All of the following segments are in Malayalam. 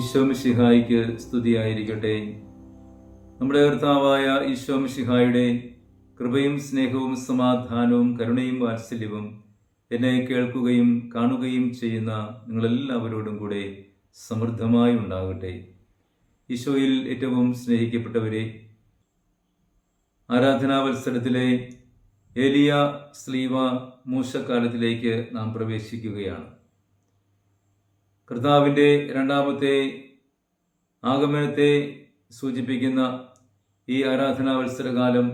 ഈശോമിഷിഹായിക്ക് സ്തുതിയായിരിക്കട്ടെ. നമ്മുടെ കർത്താവായ ഈശോമിഷിഹായുടെ കൃപയും സ്നേഹവും സമാധാനവും കരുണയും വാത്സല്യവും എന്നെ കേൾക്കുകയും കാണുകയും ചെയ്യുന്ന നിങ്ങളെല്ലാവരോടും കൂടെ സമൃദ്ധമായി ഉണ്ടാകട്ടെ. ഈശോയിൽ ഏറ്റവും സ്നേഹിക്കപ്പെട്ടവരെ ആരാധനാവത്സരത്തിലെ ഏലിയ സ്ലീവ മൂശക്കാലത്തിലേക്ക് നാം പ്രവേശിക്കുകയാണ്. കർത്താവിന്റെ രണ്ടാമത്തെ ആഗമനത്തെ സൂചിപ്പിക്കുന്ന ഈ ആരാധനാവത്സരകാലം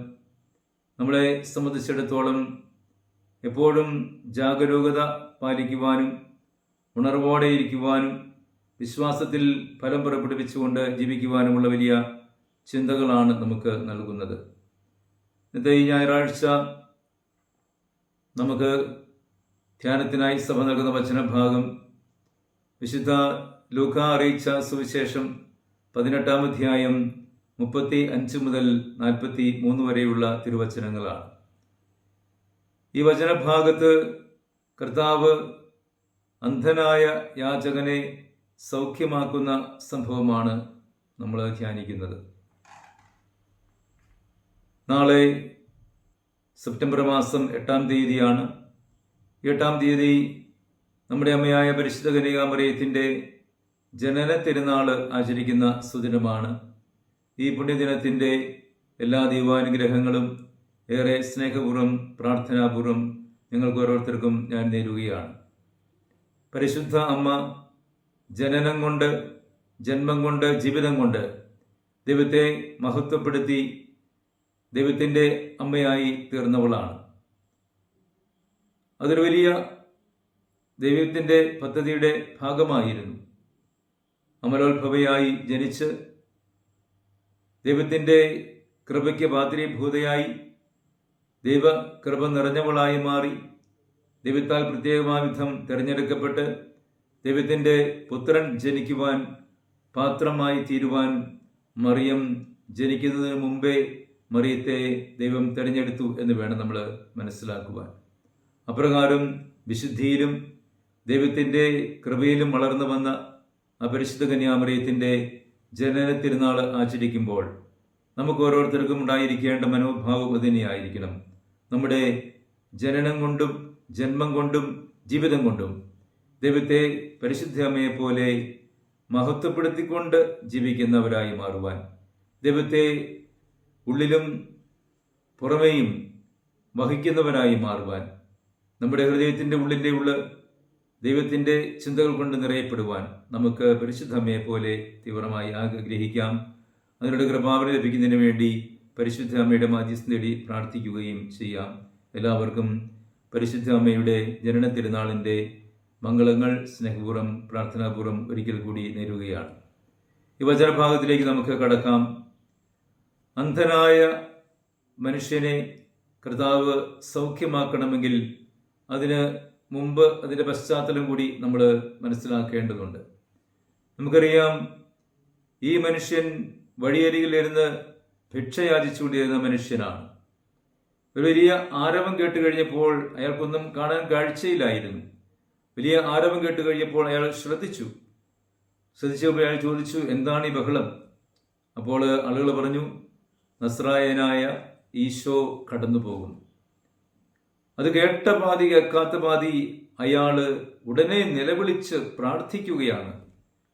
നമ്മളെ സംബന്ധിച്ചിടത്തോളം എപ്പോഴും ജാഗരൂകത പാലിക്കുവാനും ഉണർവോടെ ഇരിക്കുവാനും വിശ്വാസത്തിൽ ഫലം പുറപ്പെടുവിച്ചുകൊണ്ട് ജീവിക്കുവാനുമുള്ള വലിയ ചിന്തകളാണ് നമുക്ക് നൽകുന്നത്. ഇന്നത്തെ ഈ ഞായറാഴ്ച നമുക്ക് ധ്യാനത്തിനായി സഭ നൽകുന്ന വചനഭാഗം വിശുദ്ധ ലൂക്ക അറിയിച്ച സുവിശേഷം പതിനെട്ടാം അധ്യായം മുപ്പത്തി അഞ്ച് മുതൽ നാൽപ്പത്തി മൂന്ന് വരെയുള്ള തിരുവചനങ്ങളാണ്. ഈ വചനഭാഗത്ത് കർത്താവ് അന്ധനായ യാചകനെ സൗഖ്യമാക്കുന്ന സംഭവമാണ് നമ്മൾ ധ്യാനിക്കുന്നത്. നാളെ സെപ്റ്റംബർ മാസം എട്ടാം തീയതിയാണ്. എട്ടാം തീയതി നമ്മുടെ അമ്മയായ പരിശുദ്ധ കന്യകാമറിയത്തിന്റെ ജനന തിരുനാൾ ആചരിക്കുന്ന സുദിനമാണ്. ഈ പുണ്യദിനത്തിന്റെ എല്ലാ ദൈവാനുഗ്രഹങ്ങളും ഏറെ സ്നേഹപൂർവം പ്രാർത്ഥനാപൂർവം നിങ്ങൾക്ക് ഓരോരുത്തർക്കും ഞാൻ നേരുകയാണ്. പരിശുദ്ധ അമ്മ ജനനം കൊണ്ട് ജന്മം കൊണ്ട് ജീവിതം കൊണ്ട് ദൈവത്തെ മഹത്വപ്പെടുത്തി ദൈവത്തിന്റെ അമ്മയായി തീർന്നവളാണ്. അതൊരു വലിയ ദൈവത്തിന്റെ പദ്ധതിയുടെ ഭാഗമായിരുന്നു. അമലോത്ഭവയായി ജനിച്ച് ദൈവത്തിന്റെ കൃപയ്ക്ക് പാത്രീഭൂതയായി ദൈവ കൃപ നിറഞ്ഞവളായി മാറി ദൈവത്താൽ പ്രത്യേകമായ വിധം തിരഞ്ഞെടുക്കപ്പെട്ട് ദൈവത്തിന്റെ പുത്രൻ ജനിക്കുവാൻ പാത്രമായി തീരുവാൻ മറിയം ജനിക്കുന്നതിന് മുമ്പേ മറിയത്തെ ദൈവം തിരഞ്ഞെടുത്തു എന്ന് വേണം നമ്മൾ മനസ്സിലാക്കുവാൻ. അപ്രകാരം വിശുദ്ധിയിലും ദൈവത്തിന്റെ കൃപയിലും വളർന്നു വന്ന അപരിശുദ്ധ കന്യാമറിയത്തിന്റെ ജനന തിരുനാൾ ആചരിക്കുമ്പോൾ നമുക്ക് ഓരോരുത്തർക്കും ഉണ്ടായിരിക്കേണ്ട മനോഭാവം അതിനെയായിരിക്കണം നമ്മുടെ ജനനം കൊണ്ടും ജന്മം കൊണ്ടും ജീവിതം കൊണ്ടും ദൈവത്തെ പരിശുദ്ധ അമ്മയെ പോലെ മഹത്വപ്പെടുത്തിക്കൊണ്ട് ജീവിക്കുന്നവരായി മാറുവാൻ ദൈവത്തെ ഉള്ളിലും പുറമേയും വഹിക്കുന്നവരായി മാറുവാൻ നമ്മുടെ ഹൃദയത്തിന്റെ ഉള്ളിന്റെ ഉള്ള ദൈവത്തിന്റെ ചിന്തകൾ കൊണ്ട് നിറയപ്പെടുവാൻ നമുക്ക് പരിശുദ്ധമ്മയെ പോലെ തീവ്രമായി ആഗ്രഹിക്കാം. അതിനോട് കൃപാവന ലഭിക്കുന്നതിന് വേണ്ടി പരിശുദ്ധ അമ്മയുടെ മാധ്യസ്ഥം തേടി പ്രാർത്ഥിക്കുകയും ചെയ്യാം. എല്ലാവർക്കും പരിശുദ്ധ അമ്മയുടെ ജനന തിരുനാളിന്റെ മംഗളങ്ങൾ സ്നേഹപൂർവം പ്രാർത്ഥനാപൂർവം ഒരിക്കൽ കൂടി നേരുകയാണ്. ഈ വചനഭാഗത്തിലേക്ക് നമുക്ക് കടക്കാം. അന്ധനായ മനുഷ്യനെ കർത്താവ് സൗഖ്യമാക്കണമെങ്കിൽ അതിന് മുമ്പ് അതിന്റെ പശ്ചാത്തലം കൂടി നമ്മൾ മനസ്സിലാക്കേണ്ടതുണ്ട്. നമുക്കറിയാം ഈ മനുഷ്യൻ വഴിയരികിലിരുന്ന് ഭിക്ഷയാചിച്ചുകൊണ്ടിരുന്ന മനുഷ്യനാണ്. ഒരു വലിയ ആരവം കേട്ട് കഴിഞ്ഞപ്പോൾ അയാൾക്കൊന്നും കാണാൻ കാഴ്ചയിലായിരുന്നു വലിയ ആരവം കേട്ട് കഴിഞ്ഞപ്പോൾ അയാൾ ശ്രദ്ധിച്ചു. ശ്രദ്ധിച്ചപ്പോൾ അയാൾ ചോദിച്ചു എന്താണ് ഈ ബഹളം? അപ്പോൾ ആളുകൾ പറഞ്ഞു നസ്രായനായ ഈശോ കടന്നു പോകുന്നു അത് കേട്ട പാതി കേൾക്കാത്ത പാതി അയാൾ ഉടനെ നിലവിളിച്ച് പ്രാർത്ഥിക്കുകയാണ്.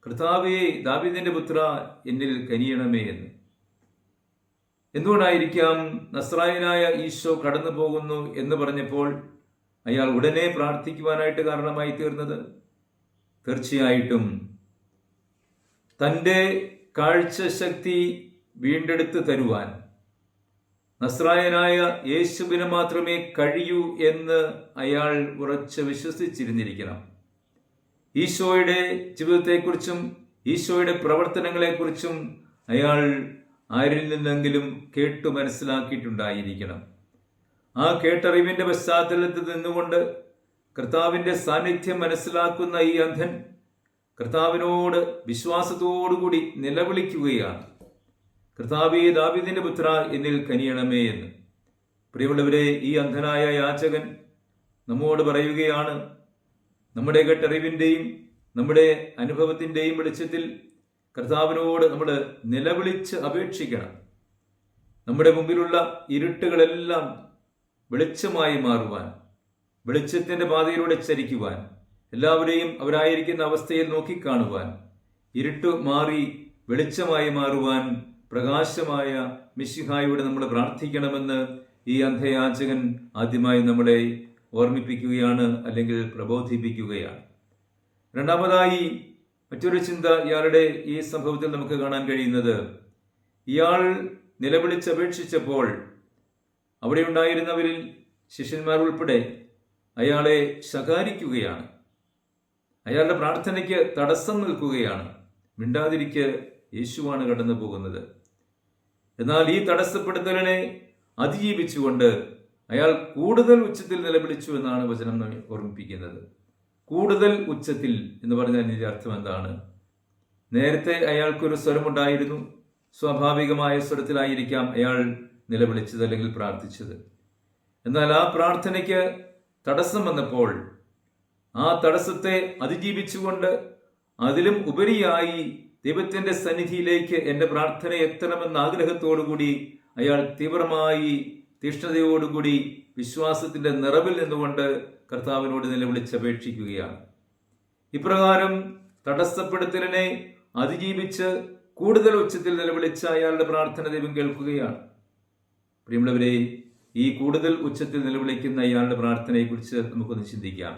കർത്താവേ ദാവിദിന്റെ പുത്ര എന്നിൽ കനിയണമേ എന്ന്. എന്തുകൊണ്ടായിരിക്കാം നസ്രായനായ ഈശോ കടന്നു പോകുന്നു എന്ന് പറഞ്ഞപ്പോൾ അയാൾ ഉടനെ പ്രാർത്ഥിക്കുവാനായിട്ട് കാരണമായി തീർന്നത്? തീർച്ചയായിട്ടും. തന്റെ കാഴ്ച ശക്തി വീണ്ടെടുത്ത് തരുവാൻ നസ്രായനായ യേശുവിന് മാത്രമേ കഴിയൂ എന്ന് അയാൾ ഉറച്ച് വിശ്വസിച്ചിരുന്നിരിക്കണം. ഈശോയുടെ ജീവിതത്തെക്കുറിച്ചും ഈശോയുടെ പ്രവർത്തനങ്ങളെക്കുറിച്ചും അയാൾ ആരിൽ നിന്നെങ്കിലും കേട്ടു മനസ്സിലാക്കിയിട്ടുണ്ടായിരിക്കണം. ആ കേട്ടറിവിന്റെ പശ്ചാത്തലത്തിൽ നിന്നുകൊണ്ട് കർത്താവിന്റെ സാന്നിധ്യം മനസ്സിലാക്കുന്ന ഈ അന്ധൻ കർത്താവിനോട് വിശ്വാസത്തോടുകൂടി നിലവിളിക്കുകയാണ്. കർത്താവേ ദാവിദിന്റെ പുത്ര എന്നിൽ കനിയണമേ എന്ന്. പ്രിയമുള്ളവരെ ഈ അന്ധനായ യാചകൻ നമ്മോട് പറയുകയാണ് നമ്മുടെ കെട്ടറിവിന്റെയും നമ്മുടെ അനുഭവത്തിന്റെയും വെളിച്ചത്തിൽ കർത്താവിനോട് നമ്മൾ നിലവിളിച്ച് അപേക്ഷിക്കണം. നമ്മുടെ മുമ്പിലുള്ള ഇരുട്ടുകളെല്ലാം വെളിച്ചമായി മാറുവാൻ വെളിച്ചത്തിന്റെ പാതയിലൂടെ ചരിക്കുവാൻ എല്ലാവരെയും അവരായിരിക്കുന്ന അവസ്ഥയിൽ നോക്കിക്കാണുവാൻ ഇരുട്ട് മാറി വെളിച്ചമായി മാറുവാൻ പ്രകാശമായ മിശിഹായോട് നമ്മൾ പ്രാർത്ഥിക്കണമെന്ന് ഈ അന്ധയാചകൻ ആദ്യമായി നമ്മളെ ഓർമ്മിപ്പിക്കുകയാണ് അല്ലെങ്കിൽ പ്രബോധിപ്പിക്കുകയാണ്. രണ്ടാമതായി മറ്റൊരു ചിന്ത ഇയാളുടെ ഈ സംഭവത്തിൽ നമുക്ക് കാണാൻ കഴിയുന്നത്. ഇയാൾ നിലവിളിച്ചപേക്ഷിച്ചപ്പോൾ അവിടെ ഉണ്ടായിരുന്നവരിൽ ശിഷ്യന്മാർ ഉൾപ്പെടെ അയാളെ ശകാരിക്കുകയാണ്. അയാളുടെ പ്രാർത്ഥനയ്ക്ക് തടസ്സം നിൽക്കുകയാണ്. മിണ്ടാതിരിക്ക് യേശുവാണ് കടന്നു പോകുന്നത് എന്നാൽ ഈ തടസ്സപ്പെടുത്തലിനെ അതിജീവിച്ചുകൊണ്ട് അയാൾ കൂടുതൽ ഉച്ചത്തിൽ നിലവിളിച്ചു എന്നാണ് വചനം ഓർമ്മിപ്പിക്കുന്നത്. കൂടുതൽ ഉച്ചത്തിൽ എന്ന് പറഞ്ഞാൽ ഇതിന്റെ അർത്ഥം എന്താണ്? നേരത്തെ അയാൾക്കൊരു സ്വരമുണ്ടായിരുന്നു. സ്വാഭാവികമായ സ്വരത്തിലായിരിക്കാം അയാൾ നിലവിളിച്ചത് അല്ലെങ്കിൽ പ്രാർത്ഥിച്ചത്. എന്നാൽ ആ പ്രാർത്ഥനയ്ക്ക് തടസ്സം വന്നപ്പോൾ ആ തടസ്സത്തെ അതിജീവിച്ചുകൊണ്ട് അതിലും ഉപരിയായി ദൈവത്തിന്റെ സന്നിധിയിലേക്ക് എന്റെ പ്രാർത്ഥന എത്തണമെന്ന ആഗ്രഹത്തോടുകൂടി അയാൾ തീവ്രമായി തീഷ്ണതയോടുകൂടി വിശ്വാസത്തിന്റെ നിറവിൽ നിന്നുകൊണ്ട് കർത്താവിനോട് നിലവിളിച്ചപേക്ഷിക്കുകയാണ് ഇപ്രകാരം തടസ്സപ്പെടുത്തലിനെ അതിജീവിച്ച് കൂടുതൽ ഉച്ചത്തിൽ നിലവിളിച്ച അയാളുടെ പ്രാർത്ഥന ദൈവം കേൾക്കുകയാണ്. പ്രിയമുള്ളവരെ ഈ കൂടുതൽ ഉച്ചത്തിൽ നിലവിളിക്കുന്ന അയാളുടെ പ്രാർത്ഥനയെക്കുറിച്ച് നമുക്കൊന്ന് ചിന്തിക്കാം.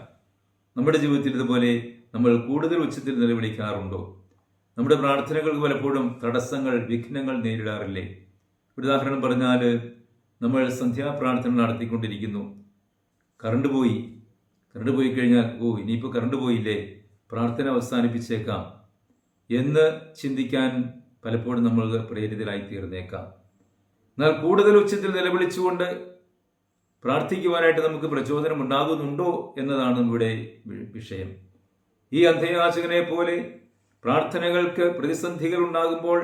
നമ്മുടെ ജീവിതത്തിൽ ഇതുപോലെ നമ്മൾ കൂടുതൽ ഉച്ചത്തിൽ നിലവിളിക്കാറുണ്ടോ നമ്മുടെ പ്രാർത്ഥനകൾക്ക് പലപ്പോഴും തടസ്സങ്ങൾ വിഘ്നങ്ങൾ നേരിടാറില്ലേ? ഒരു ഉദാഹരണം പറഞ്ഞാൽ നമ്മൾ സന്ധ്യാപ്രാർത്ഥന നടത്തിക്കൊണ്ടിരിക്കുന്നു. കറണ്ട് പോയി. കറണ്ട് പോയി കഴിഞ്ഞാൽ ഓ ഇനിയിപ്പോൾ കറണ്ട് പോയില്ലേ? പ്രാർത്ഥന അവസാനിപ്പിച്ചേക്കാം. എന്ന് ചിന്തിക്കാൻ പലപ്പോഴും നമ്മൾ പ്രേരിതരായി തീർന്നേക്കാം എന്നാൽ കൂടുതൽ ഉച്ചത്തിൽ നിലവിളിച്ചുകൊണ്ട് പ്രാർത്ഥിക്കുവാനായിട്ട് നമുക്ക് പ്രചോദനം ഉണ്ടാകുന്നുണ്ടോ എന്നതാണ് ഇവിടെ വിഷയം. ഈ അന്ധയാചകനെ പോലെ പ്രാർത്ഥനകൾക്ക് പ്രതിസന്ധികൾ ഉണ്ടാകുമ്പോൾ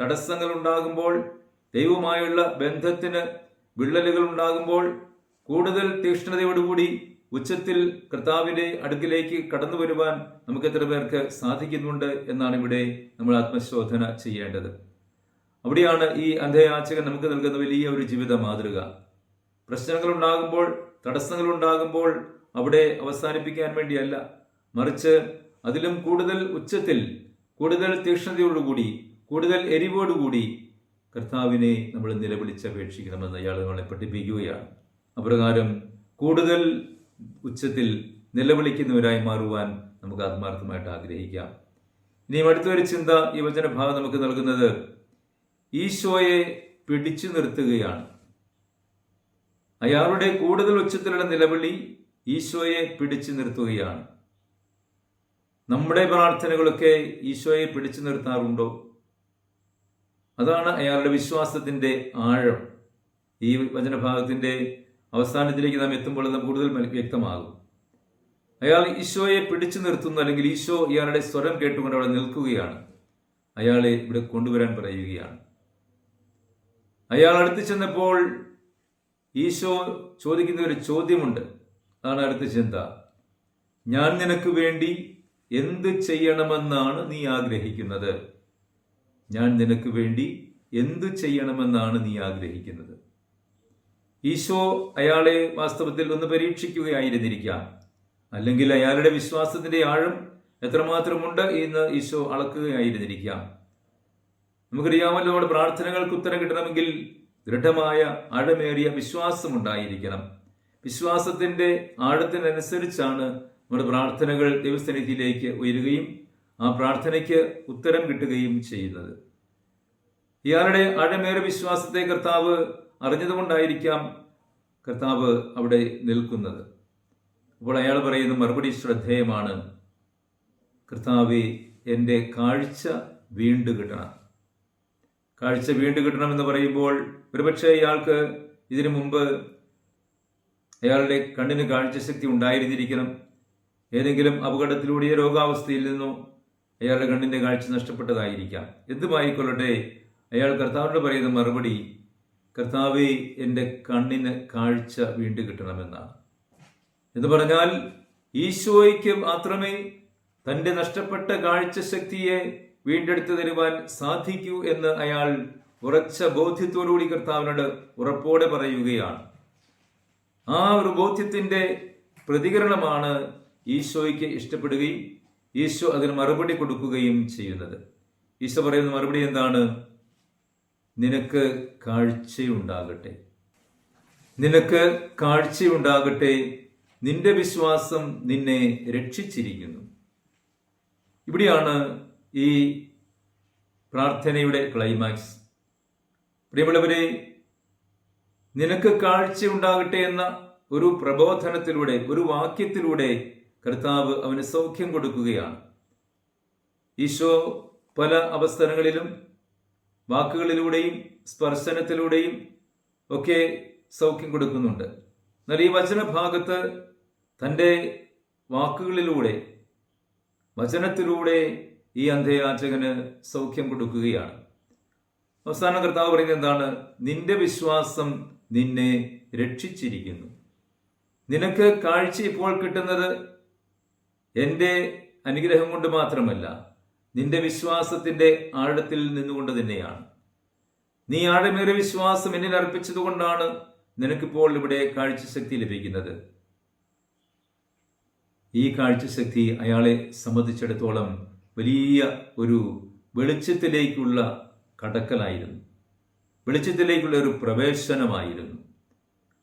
തടസ്സങ്ങൾ ഉണ്ടാകുമ്പോൾ ദൈവമായുള്ള ബന്ധത്തിന് വിള്ളലുകൾ ഉണ്ടാകുമ്പോൾ കൂടുതൽ തീക്ഷ്ണതയോടുകൂടി ഉച്ചത്തിൽ കർത്താവിന്റെ അടുക്കിലേക്ക് കടന്നു വരുവാൻ നമുക്ക് എത്ര പേർക്ക് സാധിക്കുന്നുണ്ട് എന്നാണ് ഇവിടെ നമ്മൾ ആത്മശോധന ചെയ്യേണ്ടത്. അവിടെയാണ് ഈ അന്ധയാചകൻ നമുക്ക് നൽകുന്ന വലിയ ഒരു ജീവിത മാതൃക. പ്രശ്നങ്ങൾ ഉണ്ടാകുമ്പോൾ തടസ്സങ്ങൾ ഉണ്ടാകുമ്പോൾ അവിടെ അവസാനിപ്പിക്കാൻ വേണ്ടിയല്ല മറിച്ച് അതിലും കൂടുതൽ ഉച്ചത്തിൽ കൂടുതൽ തീക്ഷ്ണതയോടുകൂടി കൂടുതൽ എരിവോടുകൂടി കർത്താവിനെ നമ്മൾ നിലവിളിച്ചപേക്ഷിക്കണമെന്ന് അയാൾ നമ്മളെ പഠിപ്പിക്കുകയാണ്. അപ്രകാരം കൂടുതൽ ഉച്ചത്തിൽ നിലവിളിക്കുന്നവരായി മാറുവാൻ നമുക്ക് ആത്മാർത്ഥമായിട്ട് ആഗ്രഹിക്കാം. ഇനിയും അടുത്തൊരു ചിന്ത ഈ വചനഭാഗം നമുക്ക് നൽകുന്നത് ഈശോയെ പിടിച്ചു നിർത്തുകയാണ്. അയാളുടെ കൂടുതൽ ഉച്ചത്തിലുള്ള നിലവിളി ഈശോയെ പിടിച്ചു നിർത്തുകയാണ്. നമ്മുടെ പ്രാർത്ഥനകളൊക്കെ ഈശോയെ പിടിച്ചു നിർത്താറുണ്ടോ? അതാണ് അയാളുടെ വിശ്വാസത്തിന്റെ ആഴം. ഈ വചനഭാഗത്തിന്റെ അവസാനത്തിലേക്ക് നാം എത്തുമ്പോൾ അത് കൂടുതൽ വ്യക്തമാകും. അയാൾ ഈശോയെ പിടിച്ചു നിർത്തുന്നു അല്ലെങ്കിൽ ഈശോ ഇയാളുടെ സ്വരം കേട്ടുകൊണ്ട് അവിടെ നിൽക്കുകയാണ്. അയാളെ ഇവിടെ കൊണ്ടുവരാൻ പറയുകയാണ്. അയാൾ അടുത്ത് ചെന്നപ്പോൾ ഈശോ ചോദിക്കുന്ന ഒരു ചോദ്യമുണ്ട്. അതാണ് അടുത്ത ചിന്ത. ഞാൻ നിനക്ക് വേണ്ടി എന്ത് ചെയ്യണമെന്നാണ് നീ ആഗ്രഹിക്കുന്നത്? ഞാൻ നിനക്ക് വേണ്ടി എന്തു ചെയ്യണമെന്നാണ് നീ ആഗ്രഹിക്കുന്നത്? ഈശോ അയാളെ വാസ്തവത്തിൽ ഒന്ന് പരീക്ഷിക്കുകയായിരുന്നിരിക്കാം. അല്ലെങ്കിൽ അയാളുടെ വിശ്വാസത്തിന്റെ ആഴം എത്രമാത്രമുണ്ട് എന്ന് ഈശോ അളക്കുകയായിരുന്നിരിക്കാം. നമുക്കറിയാമല്ലോ നമ്മുടെ പ്രാർത്ഥനകൾക്ക് ഉത്തരം കിട്ടണമെങ്കിൽ ദൃഢമായ ആഴമേറിയ വിശ്വാസം ഉണ്ടായിരിക്കണം. വിശ്വാസത്തിന്റെ ആഴത്തിനനുസരിച്ചാണ് നമ്മുടെ പ്രാർത്ഥനകൾ ദൈവസന്നിധിയിലേക്ക് ഉയരുകയും ആ പ്രാർത്ഥനയ്ക്ക് ഉത്തരം കിട്ടുകയും ചെയ്യുന്നത്. ഇയാളുടെ ആഴമേറെ വിശ്വാസത്തെ കർത്താവ് അറിഞ്ഞതുകൊണ്ടായിരിക്കാം കർത്താവ് അവിടെ നിൽക്കുന്നത്. അപ്പോൾ അയാൾ പറയുന്ന മറുപടി ശ്രദ്ധേയമാണ്. കർത്താവെ എന്റെ കാഴ്ച വീണ്ടു കിട്ടണം. കാഴ്ച വീണ്ടു കിട്ടണമെന്ന് പറയുമ്പോൾ ഒരുപക്ഷെ ഇയാൾക്ക് ഇതിനു മുമ്പ് അയാളുടെ കണ്ണിന് കാഴ്ചശക്തി ഉണ്ടായിരുന്നിരിക്കണം. ഏതെങ്കിലും അപകടത്തിലൂടെ രോഗാവസ്ഥയിൽ നിന്നോ അയാളുടെ കണ്ണിന്റെ കാഴ്ച നഷ്ടപ്പെട്ടതായിരിക്കാം. എന്തുമായിക്കൊള്ളട്ടെ? അയാൾ കർത്താവിനോട് പറയുന്ന മറുപടി കർത്താവെ എന്റെ കണ്ണിന് കാഴ്ച വീണ്ടും കിട്ടണമെന്നാണ്. എന്ന് പറഞ്ഞാൽ ഈശോയ്ക്ക് മാത്രമേ തന്റെ നഷ്ടപ്പെട്ട കാഴ്ച ശക്തിയെ വീണ്ടെടുത്തു തരുവാൻ സാധിക്കൂ എന്ന് അയാൾ ഉറച്ച ബോധ്യത്തോടുകൂടി കർത്താവിനോട് ഉറപ്പോടെ പറയുകയാണ്. ആ ഒരു ബോധ്യത്തിന്റെ പ്രതികരണമാണ് ഈശോയ്ക്ക് ഇഷ്ടപ്പെടുകയും ഈശോ അതിന് മറുപടി കൊടുക്കുകയും ചെയ്യുന്നത്. ഈശോ പറയുന്ന മറുപടി എന്താണ്? നിനക്ക് കാഴ്ചയുണ്ടാകട്ടെ. നിനക്ക് കാഴ്ചയുണ്ടാകട്ടെ. നിന്റെ വിശ്വാസം നിന്നെ രക്ഷിച്ചിരിക്കുന്നു. ഇവിടെയാണ് ഈ പ്രാർത്ഥനയുടെ ക്ലൈമാക്സ്. പ്രിയമുള്ളവരെ നിനക്ക് കാഴ്ചയുണ്ടാകട്ടെ എന്ന ഒരു പ്രബോധനത്തിലൂടെ ഒരു വാക്യത്തിലൂടെ കർത്താവ് അവന് സൗഖ്യം കൊടുക്കുകയാണ്. ഈശോ പല അവസരങ്ങളിലും വാക്കുകളിലൂടെയും സ്പർശനത്തിലൂടെയും ഒക്കെ സൗഖ്യം കൊടുക്കുന്നുണ്ട്. എന്നാൽ ഈ വചനഭാഗത്ത് തന്റെ വാക്കുകളിലൂടെ വചനത്തിലൂടെ ഈ അന്ധയാചകന് സൗഖ്യം കൊടുക്കുകയാണ്. അവസാന കർത്താവ് പറയുന്നത് എന്താണ്? നിന്റെ വിശ്വാസം നിന്നെ രക്ഷിച്ചിരിക്കുന്നു. നിനക്ക് കാഴ്ച ഇപ്പോൾ കിട്ടുന്നത് എന്റെ അനുഗ്രഹം കൊണ്ട് മാത്രമല്ല നിന്റെ വിശ്വാസത്തിന്റെ ആഴത്തിൽ നിന്നുകൊണ്ട് തന്നെയാണ്. നീ ആഴമേറിയ വിശ്വാസം എന്നിൽ അർപ്പിച്ചതുകൊണ്ടാണ് നിനക്കിപ്പോൾ ഇവിടെ കാഴ്ചശക്തി ലഭിക്കുന്നത്. ഈ കാഴ്ചശക്തി അയാളെ സംബന്ധിച്ചിടത്തോളം വലിയ ഒരു വെളിച്ചത്തിലേക്കുള്ള കടക്കലായിരുന്നു. വെളിച്ചത്തിലേക്കുള്ള ഒരു പ്രവേശനമായിരുന്നു.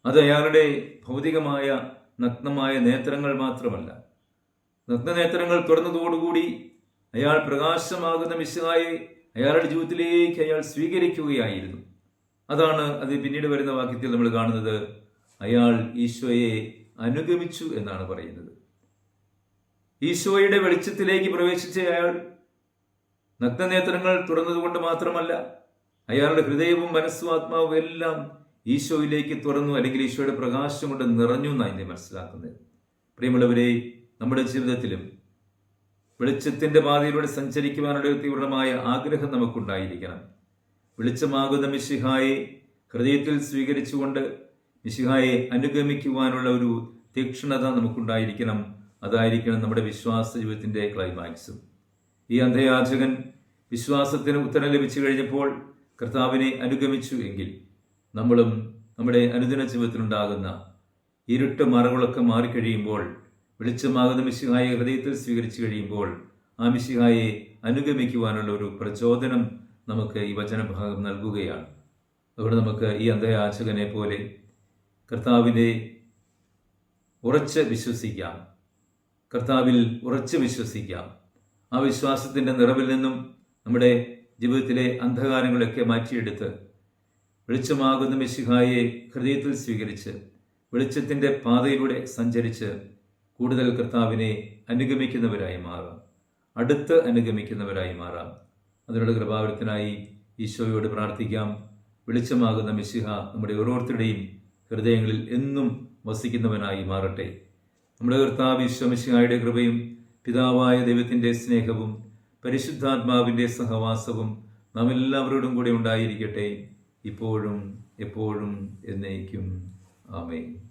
അത് അയാളുടെ ഭൗതികമായ നഗ്നമായ നേത്രങ്ങൾ മാത്രമല്ല നഗ്നനേത്രങ്ങൾ തുറന്നതോടുകൂടി അയാൾ പ്രകാശമാകുന്ന മിശായെ അയാളുടെ ജീവിതത്തിലേക്ക് അയാൾ സ്വീകരിക്കുകയായിരുന്നു. അതാണ് അത് പിന്നീട് വരുന്ന വാക്യത്തിൽ നമ്മൾ കാണുന്നത് അയാൾ ഈശോയെ അനുഗമിച്ചു എന്നാണ് പറയുന്നത്. ഈശോയുടെ വെളിച്ചത്തിലേക്ക് പ്രവേശിച്ച അയാൾ നഗ്നനേത്രങ്ങൾ തുറന്നതുകൊണ്ട് മാത്രമല്ല അയാളുടെ ഹൃദയവും മനസ്സും ആത്മാവും എല്ലാം ഈശോയിലേക്ക് തുറന്നു അല്ലെങ്കിൽ ഈശോയുടെ പ്രകാശം കൊണ്ട് നിറഞ്ഞു എന്നാണ് ഇതിനെ മനസ്സിലാക്കുന്നത്. പ്രിയമുള്ളവരെ നമ്മുടെ ജീവിതത്തിലും വെളിച്ചത്തിന്റെ പാതയിലൂടെ സഞ്ചരിക്കുവാനുള്ള തീവ്രമായ ആഗ്രഹം നമുക്കുണ്ടായിരിക്കണം. വെളിച്ചമാകുന്ന മിശിഹായെ ഹൃദയത്തിൽ സ്വീകരിച്ചുകൊണ്ട് മിശിഹായെ അനുഗമിക്കുവാനുള്ള ഒരു തീക്ഷ്ണത നമുക്കുണ്ടായിരിക്കണം. അതായിരിക്കണം നമ്മുടെ വിശ്വാസ ജീവിതത്തിന്റെ ക്ലൈമാക്സും. ഈ അന്ധയാചകൻ വിശ്വാസത്തിന് ഉത്തരം ലഭിച്ചു കഴിഞ്ഞപ്പോൾ കർത്താവിനെ അനുഗമിച്ചു എങ്കിൽ നമ്മളും നമ്മുടെ അനുദിന ജീവിതത്തിലുണ്ടാകുന്ന ഇരുട്ട് മറകളൊക്കെ മാറിക്കഴിയുമ്പോൾ വെളിച്ചമാകുന്ന മിശിഹായെ ഹൃദയത്തിൽ സ്വീകരിച്ചു കഴിയുമ്പോൾ ആ മിശിഹായെ അനുഗമിക്കുവാനുള്ള ഒരു പ്രചോദനം നമുക്ക് ഈ വചനഭാഗം നൽകുകയാണ്. അതുകൊണ്ട് നമുക്ക് ഈ അന്ധയാചകനെ പോലെ കർത്താവിനെ ഉറച്ച് വിശ്വസിക്കാം. കർത്താവിൽ ഉറച്ച് വിശ്വസിക്കാം. ആ വിശ്വാസത്തിന്റെ നിറവിൽ നിന്നും നമ്മുടെ ജീവിതത്തിലെ അന്ധകാരങ്ങളൊക്കെ മാറ്റിയെടുത്ത് വെളിച്ചമാകുന്ന മിശിഹായെ ഹൃദയത്തിൽ സ്വീകരിച്ച് വെളിച്ചത്തിന്റെ പാതയിലൂടെ സഞ്ചരിച്ച് കൂടുതൽ കർത്താവിനെ അനുഗമിക്കുന്നവരായി മാറാം. അടുത്ത് അനുഗമിക്കുന്നവരായി മാറാം. അതിനുള്ള കൃപാവരത്തിനായി ഈശോയോട് പ്രാർത്ഥിക്കാം. വെളിച്ചമാകുന്ന മിശിഹ നമ്മുടെ ഓരോരുത്തരുടെയും ഹൃദയങ്ങളിൽ എന്നും വസിക്കുന്നവനായി മാറട്ടെ. നമ്മുടെ കർത്താവ് ഈശ്വമിശിഹായുടെ കൃപയും പിതാവായ ദൈവത്തിന്റെ സ്നേഹവും പരിശുദ്ധാത്മാവിന്റെ സഹവാസവും നാം എല്ലാവരോടും കൂടെ ഉണ്ടായിരിക്കട്ടെ. ഇപ്പോഴും എപ്പോഴും എന്നേക്കും. ആമേൻ.